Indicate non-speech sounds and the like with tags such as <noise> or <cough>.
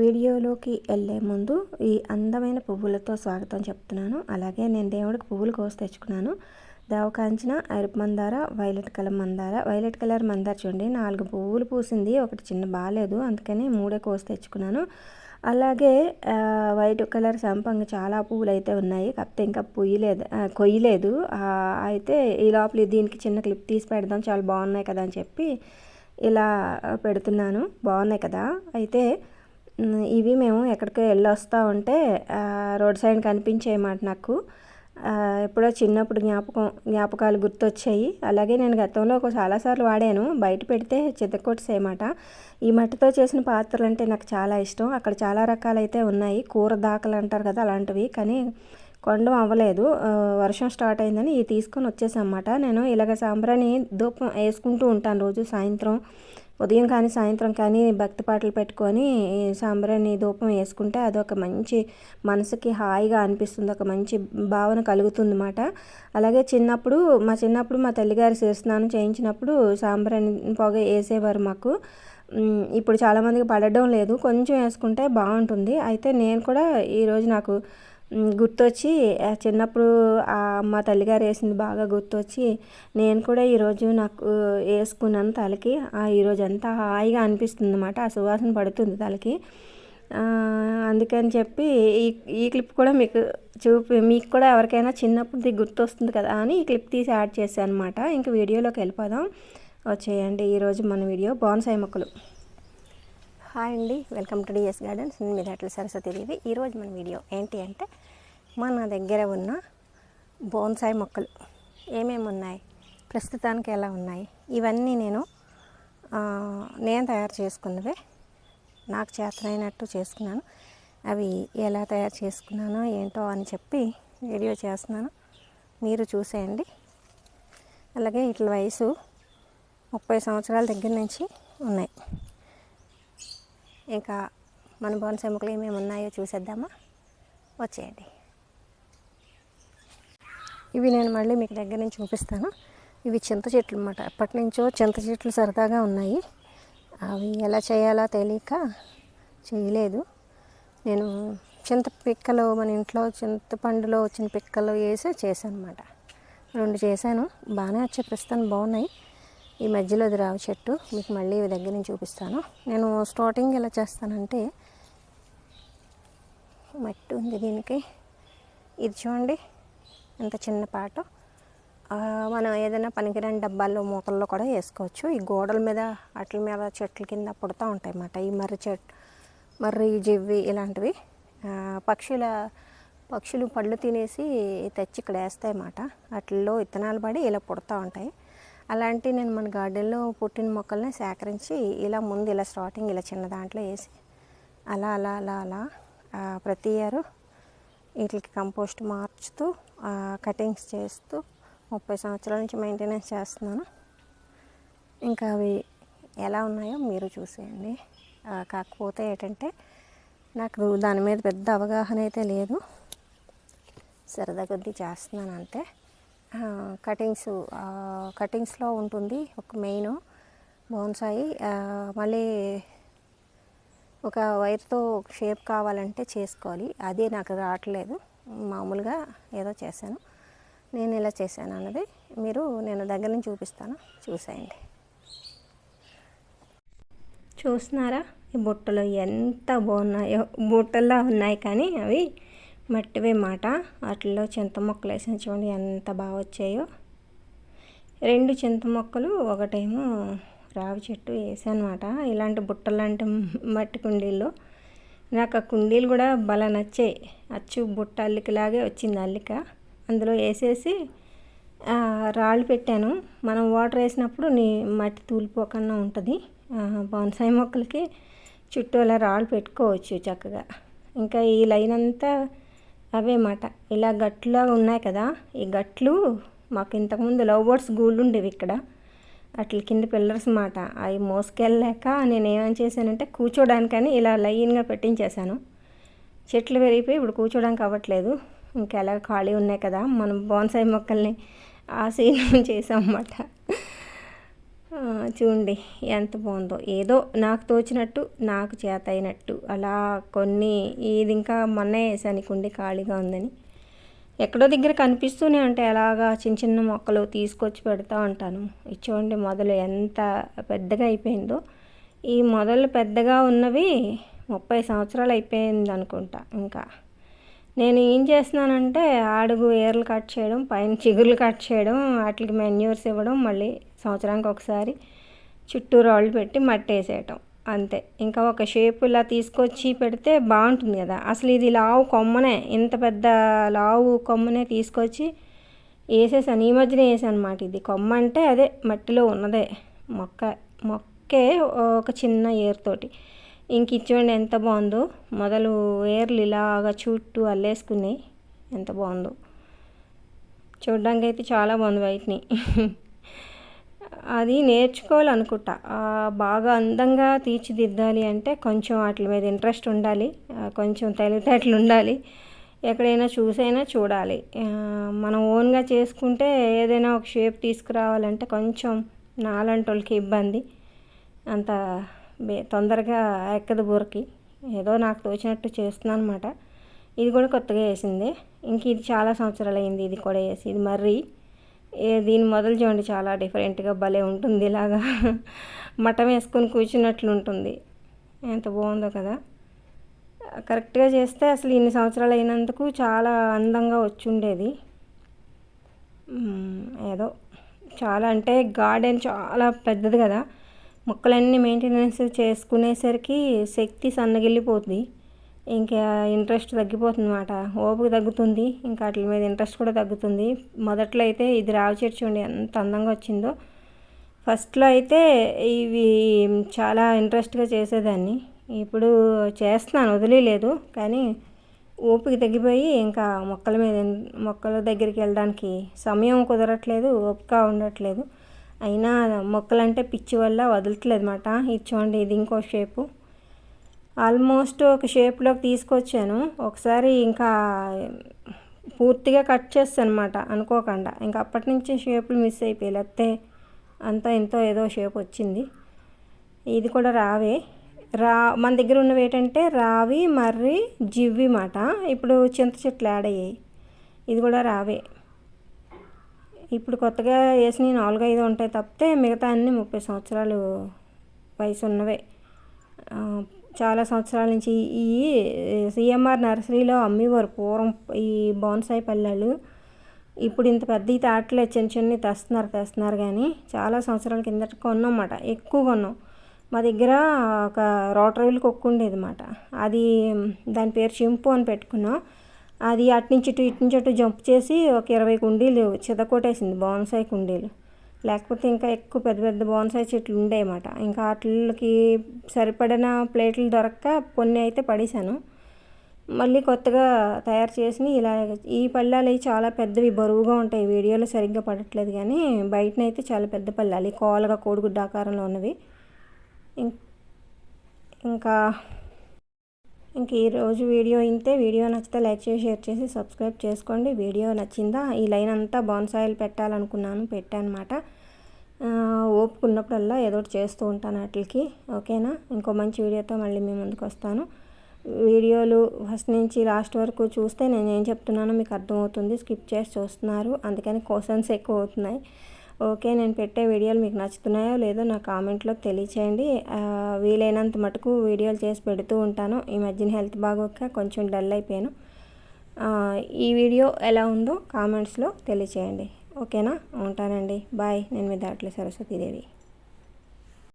వీడియోలోకి వెళ్ళే ముందు ఈ అందమైన పువ్వులతో స్వాగతం చెప్తున్నాను. అలాగే నేను దేవుడికి పువ్వులు కోసి తెచ్చుకున్నాను. దేవకాంచిన ఎరుపు మందార వైలెట్ కలర్ మందార. వైలెట్ కలర్ మందార చూడండి నాలుగు పువ్వులు పూసింది. ఒకటి చిన్న బాగాలేదు అందుకని మూడే కోసి తెచ్చుకున్నాను. అలాగే వైట్ కలర్ సంపంగి చాలా పువ్వులు అయితే ఉన్నాయి. కాకపోతే ఇంకా పుయ్యలేదు కొయ్యలేదు. అయితే ఈ లోపల దీనికి చిన్న క్లిప్ తీసి పెడదాం చాలా బాగున్నాయి కదా అని చెప్పి ఇలా పెడుతున్నాను. బాగున్నాయి కదా. అయితే ఇవి మేము ఎక్కడికో వెళ్ళి వస్తూ ఉంటే రోడ్ సైడ్ కనిపించేయమాట నాకు. ఎప్పుడో చిన్నప్పుడు జ్ఞాపకం జ్ఞాపకాలు గుర్తొచ్చాయి. అలాగే నేను గతంలో ఒక చాలాసార్లు వాడాను. బయట పెడితే చితకొట్టేసేయమాట ఈ మట్టితో చేసిన పాత్రలు అంటే నాకు చాలా ఇష్టం. అక్కడ చాలా రకాలైతే ఉన్నాయి. కూర దాకలు అంటారు కదా అలాంటివి. కానీ కొండం అవ్వలేదు. వర్షం స్టార్ట్ అయిందని ఇవి తీసుకొని వచ్చేసన్నమాట నేను ఇలాగ సాంబ్రాణి ధూపం వేసుకుంటూ ఉంటాను రోజు సాయంత్రం. ఉదయం కానీ సాయంత్రం కానీ భక్తి పాటలు పెట్టుకొని సాంబ్రాణి ధూపం వేసుకుంటే అదొక మంచి మనసుకి హాయిగా అనిపిస్తుంది. ఒక మంచి భావన కలుగుతుంది అన్నమాట అలాగే చిన్నప్పుడు మా చిన్నప్పుడు మా తల్లిగారి శిరస్నానం చేయించినప్పుడు సాంబ్రాణి పొగ వేసేవారు మాకు. ఇప్పుడు చాలామందికి పడడం లేదు. కొంచెం వేసుకుంటే బాగుంటుంది. అయితే నేను కూడా ఈరోజు నాకు గుర్తొచ్చి చిన్నప్పుడు మా తల్లిగారు వేసింది బాగా గుర్తొచ్చి నేను కూడా ఈరోజు నాకు వేసుకున్నాను తలకి. ఈరోజు అంతా హాయిగా అనిపిస్తుంది అన్నమాట ఆ సువాసన పడుతుంది తలకి. అందుకని చెప్పి ఈ ఈ క్లిప్ కూడా మీకు చూపి మీకు కూడా ఎవరికైనా చిన్నప్పుడు గుర్తొస్తుంది కదా అని ఈ క్లిప్ తీసి యాడ్ చేశాను అనమాట ఇంక వీడియోలోకి వెళ్ళిపోదాం. వచ్చేయండి ఈరోజు మన వీడియో బాన్సాయి మొక్కలు. హాయ్ అండి వెల్కమ్ టు డిఎస్ గార్డెన్స్. నేను మీ దాంట్లో సరస్వతి ఈరోజు మన వీడియో ఏంటి అంటే మన దగ్గర ఉన్న బోన్సాయి మొక్కలు. ఏమేమి ఉన్నాయి? ప్రస్తుతానికి ఎలా ఉన్నాయి? ఇవన్నీ నేను నేను తయారు చేసుకున్నవే. నాకు చేతనైనట్టు చేసుకున్నాను. అవి ఎలా తయారు చేసుకున్నానో ఏంటో అని చెప్పి వీడియో చేస్తున్నాను. మీరు చూసేయండి. అలాగే ఇట్ల వయసు ముప్పై సంవత్సరాల దగ్గర నుంచి ఉన్నాయి. ఇంకా మన బోనస్ ఎముకలు ఏమేమి ఉన్నాయో చూసేద్దామా? వచ్చేయండి. ఇవి నేను మళ్ళీ మీకు దగ్గర నుంచి చూపిస్తాను. ఇవి చింత చెట్లు అనమాట ఎప్పటి నుంచో చింత చెట్లు సరదాగా ఉన్నాయి. అవి ఎలా చేయాలో తెలియక చేయలేదు. నేను చింత పిక్కలు మన ఇంట్లో చింతపండులో వచ్చిన పిక్కలు వేసి చేశాను అనమాట రెండు చేశాను. బాగానే వచ్చే ప్రస్తుతానికి బాగున్నాయి. ఈ మధ్యలో అది రావు చెట్టు. మీకు మళ్ళీ దగ్గర నుంచి చూపిస్తాను. నేను స్టార్టింగ్ ఎలా చేస్తానంటే మట్టి ఉంది దీనికి. ఇది చూడండి ఎంత చిన్న పాట. మనం ఏదైనా పనికిరాని డబ్బాల్లో మూతల్లో కూడా వేసుకోవచ్చు. ఈ గోడల మీద అట్ల మీద చెట్ల కింద పుడతా ఉంటాయి అన్నమాట. ఈ మర్రి చెట్ మర్రి జివ్వి ఇలాంటివి. పక్షుల పక్షులు పళ్ళు తినేసి తెచ్చి ఇక్కడ వేస్తాయి అన్నమాట. వాటిల్లో విత్తనాలు పడి ఇలా పుడతా ఉంటాయి. అలాంటి నేను మన గార్డెన్లో పుట్టిన మొక్కల్ని సేకరించి ఇలా ముందు ఇలా స్టార్టింగ్ ఇలా చిన్న దాంట్లో వేసి అలా అలా అలా అలా ప్రతి ఇయర్ వీటికి కంపోస్ట్ మార్చుతూ కటింగ్స్ చేస్తూ ముప్పై సంవత్సరాల నుంచి మెయింటెనెన్స్ చేస్తున్నాను. ఇంకా అవి ఎలా ఉన్నాయో మీరు చూసేయండి. కాకపోతే ఏంటంటే నాకు దాని మీద పెద్ద అవగాహన అయితే లేదు. సరదా కొద్దీ చేస్తున్నాను అంతే. కటింగ్స్ కటింగ్స్లో ఉంటుంది ఒక మెయిన్ బోన్సాయి. మళ్ళీ ఒక వైర్తో షేప్ కావాలంటే చేసుకోవాలి. అదే నాకు రావట్లేదు. మామూలుగా ఏదో చేశాను. నేను ఇలా చేశాను అన్నది మీరు నేను దగ్గర నుంచి చూపిస్తాను. చూసేయండి. చూస్తున్నారా? ఈ బుట్టలు ఎంత బాగున్నాయో బుట్టల్లో ఉన్నాయి కానీ అవి. మట్టివే మాట వాటిలో చింత మొక్కలు వేసిన చూడండి ఎంత బాగా వచ్చాయో. రెండు చింత మొక్కలు ఒకటేమో రావి చెట్టు వేసానమాట. ఇలాంటి బుట్టలు లాంటి మట్టి కుండీల్లో. నాకు ఆ కుండీలు కూడా భలే నచ్చాయి. అచ్చు బుట్ట అల్లికలాగే వచ్చింది అల్లిక. అందులో వేసేసి రాళ్ళు పెట్టాను. మనం వాటర్ వేసినప్పుడు నీ మట్టి తూలిపోకుండా ఉంటుంది. బొన్సాయి మొక్కలకి చుట్టూ అలా రాళ్ళు పెట్టుకోవచ్చు చక్కగా. ఇంకా ఈ లైన్ అంతా అవే మాట. ఇలా గట్టులాగా ఉన్నాయి కదా ఈ గట్లు మాకు ఇంతకుముందు లవ్ బర్డ్స్ గూళ్ళు ఉండేవి ఇక్కడ. అట్ల కింద పిల్లర్స్ మాట. అవి మోసుకెళ్ళలేక నేను ఏమని చేశానంటే కూర్చోడానికని ఇలా లైన్గా పెట్టించేశాను. చెట్లు పెరిగిపోయి ఇప్పుడు కూర్చోడానికి అవ్వట్లేదు. ఇంకెలా ఖాళీ ఉన్నాయి కదా మనం బోన్సాయి మొక్కల్ని ఆ సీన్ <laughs> చేసాం అన్నమాట చూడండి ఎంత బాగుందో. ఏదో నాకు తోచినట్టు నాకు చేత అయినట్టు అలా కొన్ని ఇది ఇంకా మొన్న వేసాను కుండి ఖాళీగా ఉందని. ఎక్కడో దగ్గర కనిపిస్తూనే ఉంటాయి. అలాగా చిన్న చిన్న మొక్కలు తీసుకొచ్చి పెడతా ఉంటాను. చూడండి మొదలు ఎంత పెద్దగా అయిపోయిందో. ఈ మొదలు పెద్దగా ఉన్నవి ముప్పై సంవత్సరాలు అయిపోయింది అనుకుంటా ఇంకా. నేను ఏం చేస్తున్నానంటే అడుగు ఏర్లు కట్ చేయడం పైన చిగుర్లు కట్ చేయడం వాటికి మెన్యూర్స్ ఇవ్వడం మళ్ళీ సంవత్సరానికి ఒకసారి చుట్టూ రాళ్ళు పెట్టి మట్టి వేసేయటం అంతే. ఇంకా ఒక షేప్ ఇలా తీసుకొచ్చి పెడితే బాగుంటుంది కదా. అసలు ఇది లావు కొమ్మనే ఇంత పెద్ద లావు కొమ్మనే తీసుకొచ్చి వేసేసాను. ఈ మధ్యనే వేసాను అనమాట ఇది. కొమ్మ అంటే అదే మట్టిలో ఉన్నదే. మొక్క మొక్కే ఒక చిన్న ఏర్తోటి ఇంక ఇచ్చేయండి ఎంత బాగుందో. మొదలు ఏర్లు ఇలాగా చుట్టూ అల్లేసుకున్నాయి. ఎంత బాగుందో. చూడడానికి అయితే చాలా బాగుంది వైట్ని. అది నేర్చుకోవాలనుకుంటా. బాగా అందంగా తీర్చిదిద్దాలి అంటే కొంచెం వాటి మీద ఇంట్రెస్ట్ ఉండాలి. కొంచెం తెలివితేటలు ఉండాలి. ఎక్కడైనా చూసైనా చూడాలి. మనం ఓన్గా చేసుకుంటే ఏదైనా ఒక షేప్ తీసుకురావాలంటే కొంచెం నాలంటోళ్ళకి ఇబ్బంది. అంత తొందరగా ఎక్కదు బూరకి ఏదో నాకు తోచినట్టు చేస్తున్నాను అనమాట ఇది కూడా కొత్తగా వేసింది. ఇంక ఇది చాలా సంవత్సరాలు అయింది ఇది కూడా వేసి. ఇది మర్రి. దీని మొదలు చూడండి చాలా డిఫరెంట్గా భలే ఉంటుంది ఇలాగా. మటం వేసుకొని కూర్చున్నట్లు ఉంటుంది. ఎంత బాగుందో కదా. కరెక్ట్గా చేస్తే అసలు ఇన్ని సంవత్సరాలు అయినందుకు చాలా అందంగా వచ్చి ఉండేది. ఏదో చాలా అంటే గార్డెన్ చాలా పెద్దది కదా. మొక్కలన్నీ మెయింటెనెన్స్ చేసుకునేసరికి శక్తి సన్నగిల్లిపోతుంది ఇంకా ఇంట్రెస్ట్ తగ్గిపోతుంది అనమాట ఓపిక తగ్గుతుంది ఇంకా వాటి మీద ఇంట్రెస్ట్ కూడా తగ్గుతుంది. మొదట్లో అయితే ఇది రావి చెట్టు చూడండి ఎంత అందంగా వచ్చిందో. ఫస్ట్లో అయితే ఇవి చాలా ఇంట్రెస్ట్గా చేసేదాన్ని. ఇప్పుడు చేస్తున్నాను వదిలేదు కానీ ఓపిక తగ్గిపోయి ఇంకా మొక్కల మీద మొక్కల దగ్గరికి వెళ్ళడానికి సమయం కుదరట్లేదు ఓపిక ఉండట్లేదు. అయినా మొక్కలంటే పిచ్చి వల్ల వదలట్లేదు అనమాట ఇది చూడండి ఇది ఇంకో షేపు ఆల్మోస్ట్ ఒక షేప్లోకి తీసుకొచ్చాను. ఒకసారి ఇంకా పూర్తిగా కట్ చేస్తాను అనమాట అనుకోకుండా. ఇంకా అప్పటి నుంచి షేపులు మిస్ అయిపోయి లేకపోతే అంతా ఎంతో ఏదో షేప్ వచ్చింది. ఇది కూడా రావే. రా మన దగ్గర ఉన్నవి ఏంటంటే రావి మర్రి జివ్వి మాట ఇప్పుడు చింత చెట్లు యాడ్ అయ్యాయి. ఇది కూడా రావే. ఇప్పుడు కొత్తగా వేసిన నాలుగు ఐదు ఉంటాయి తప్పితే మిగతా అన్ని ముప్పై సంవత్సరాలు వయసు ఉన్నవే. చాలా సంవత్సరాల నుంచి ఈ సిఎంఆర్ నర్సరీలో అమ్మేవారు పూర్వం ఈ బోన్సాయి పల్లెలు ఇప్పుడు ఇంత పెద్ద తాటలే చిన్న చిన్న తెస్తున్నారు తెస్తున్నారు కానీ చాలా సంవత్సరాల కిందట కొన్నామాట ఎక్కువ కొన్నాం. మా దగ్గర ఒక రోటరీలు కుక్క ఉండేది అది దాని పేరు చింపు అని పెట్టుకున్నాం. అది అటు నుంచి ఇటు ఇటు నుంచి అటు జంప్ చేసి ఒక ఇరవై కుండీలు చితకొట్టేసింది బోన్సాయి కుండీలు. లేకపోతే ఇంకా ఎక్కువ పెద్ద పెద్ద బోన్సాయి చెట్లు ఉండేయమాట ఇంకా వాటికి సరిపడిన ప్లేట్లు దొరక్క కొన్ని అయితే పడేశాను. మళ్ళీ కొత్తగా తయారు చేసి ఇలా ఈ పళ్ళాలు చాలా పెద్దవి బరువుగా ఉంటాయి. వీడియోలో సరిగ్గా పడట్లేదు కానీ బయటనైతే చాలా పెద్ద పళ్ళాలి. కోలగా కోడిగుడ్డ ఆకారంలో ఉన్నవి. ఇంకా ఇంక ఈరోజు వీడియో ఇంతే. వీడియో నచ్చితే లైక్ చేసి షేర్ చేసి సబ్స్క్రైబ్ చేసుకోండి. వీడియో నచ్చిందా? ఈ లైన్ అంతా బాన్సాయిల్ పెట్టాలనుకున్నాను పెట్టానమాట. ఓపుకున్నప్పుడల్లా ఏదో ఒకటి చేస్తూ ఉంటాను వాటికి. ఓకేనా? ఇంకో మంచి వీడియోతో మళ్ళీ మీ ముందుకు వస్తాను. వీడియోలు ఫస్ట్ నుంచి లాస్ట్ వరకు చూస్తే నేను ఏం చెప్తున్నానో మీకు అర్థమవుతుంది. స్కిప్ చేసి చూస్తున్నారు. అందుకని క్వశ్చన్స్ ఎక్కువ అవుతున్నాయి. ఓకే నేను పెట్టే వీడియోలు మీకు నచ్చుతున్నాయో లేదో నా కామెంట్లో తెలియచేయండి. వీలైనంత మటుకు వీడియోలు చేసి పెడుతూ ఉంటాను. ఈ మధ్యన హెల్త్ బాగోక కొంచెం డల్ అయిపోయాను. ఈ వీడియో ఎలా ఉందో కామెంట్స్లో తెలియచేయండి. ఓకేనా? ఉంటానండి. బాయ్. నేను మీ దాంట్లో సరస్వతీదేవి.